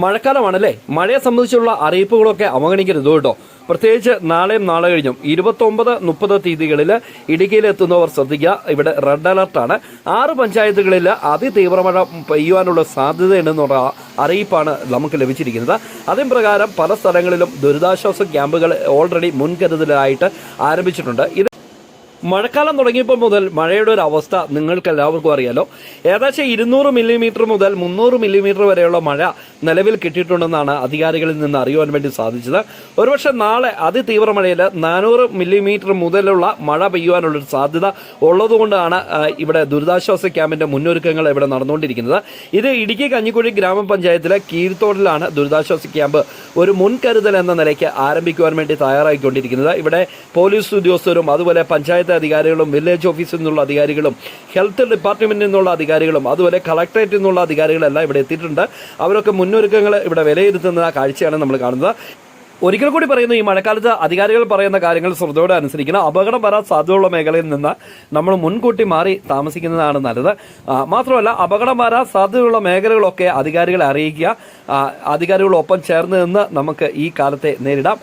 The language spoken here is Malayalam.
മഴക്കാലമാണല്ലേ? മഴയെ സംബന്ധിച്ചുള്ള അറിയിപ്പുകളൊക്കെ അവഗണിക്കരുത് കേട്ടോ. പ്രത്യേകിച്ച് നാളെയും നാളെ കഴിഞ്ഞും ഇരുപത്തൊമ്പത് മുപ്പത് തീയതികളിൽ ഇടുക്കിയിൽ എത്തുന്നവർ ശ്രദ്ധിക്കുക. ഇവിടെ റെഡ് അലർട്ടാണ്. ആറ് പഞ്ചായത്തുകളിൽ അതിതീവ്ര മഴ പെയ്യുവാനുള്ള സാധ്യതയുണ്ടെന്നുള്ള അറിയിപ്പാണ് നമുക്ക് ലഭിച്ചിരിക്കുന്നത്. അതേ പ്രകാരം പല സ്ഥലങ്ങളിലും ദുരിതാശ്വാസ ക്യാമ്പുകൾ ഓൾറെഡി മുൻകരുതലായിട്ട് ആരംഭിച്ചിട്ടുണ്ട്. ഇത് മഴക്കാലം തുടങ്ങിയപ്പോൾ മുതൽ മഴയുടെ ഒരു അവസ്ഥ നിങ്ങൾക്ക് എല്ലാവർക്കും അറിയാലോ. ഏകദേശം ഇരുന്നൂറ് മില്ലിമീറ്റർ മുതൽ മുന്നൂറ് മില്ലിമീറ്റർ വരെയുള്ള മഴ നിലവിൽ കിട്ടിയിട്ടുണ്ടെന്നാണ് അധികാരികളിൽ നിന്ന് അറിയുവാൻ വേണ്ടി സാധിച്ചത്. ഒരുപക്ഷെ നാളെ അതിതീവ്ര മഴയിൽ നാനൂറ് മില്ലിമീറ്റർ മുതലുള്ള മഴ പെയ്യുവാനുള്ളൊരു സാധ്യത ഉള്ളതുകൊണ്ടാണ് ഇവിടെ ദുരിതാശ്വാസ ക്യാമ്പിന്റെ മുന്നൊരുക്കങ്ങൾ ഇവിടെ നടന്നുകൊണ്ടിരിക്കുന്നത്. ഇത് ഇടുക്കി കഞ്ഞിക്കുഴി ഗ്രാമപഞ്ചായത്തിലെ കീഴ്ത്തോടിലാണ് ദുരിതാശ്വാസ ക്യാമ്പ് ഒരു മുൻകരുതൽ എന്ന നിലയ്ക്ക് ആരംഭിക്കുവാൻ വേണ്ടി തയ്യാറായിക്കൊണ്ടിരിക്കുന്നത്. ഇവിടെ പോലീസ് ഉദ്യോഗസ്ഥരും അതുപോലെ പഞ്ചായത്ത് അധികാരികളും വില്ലേജ് ഓഫീസിൽ നിന്നുള്ള അധികാരികളും ഹെൽത്ത് ഡിപ്പാർട്ട്മെന്റിൽ നിന്നുള്ള അധികാരികളും അതുപോലെ കളക്ടറേറ്റിൽ നിന്നുള്ള അധികാരികളെല്ലാം ഇവിടെ എത്തിയിട്ടുണ്ട്. അവരൊക്കെ മുന്നൊരുക്കങ്ങൾ ഇവിടെ വിലയിരുത്തുന്ന കാഴ്ചയാണ് നമ്മൾ കാണുന്നത്. ഒരിക്കൽ കൂടി പറയുന്നു ഈ മഴക്കാലത്ത് അധികാരികൾ പറയുന്ന കാര്യങ്ങൾ ശ്രദ്ധയോടെ അനുസരിക്കണം. അപകടം വരാൻ സാധ്യതയുള്ള മേഖലയിൽ നിന്ന് നമ്മൾ മുൻകൂട്ടി മാറി താമസിക്കുന്നതാണ് നല്ലത്. മാത്രമല്ല അപകടം വരാൻ സാധ്യതയുള്ള മേഖലകളൊക്കെ അധികാരികളെ അറിയിക്കുക. അധികാരികളൊപ്പം ചേർന്ന് നിന്ന് നമുക്ക് ഈ കാലത്തെ നേരിടാം.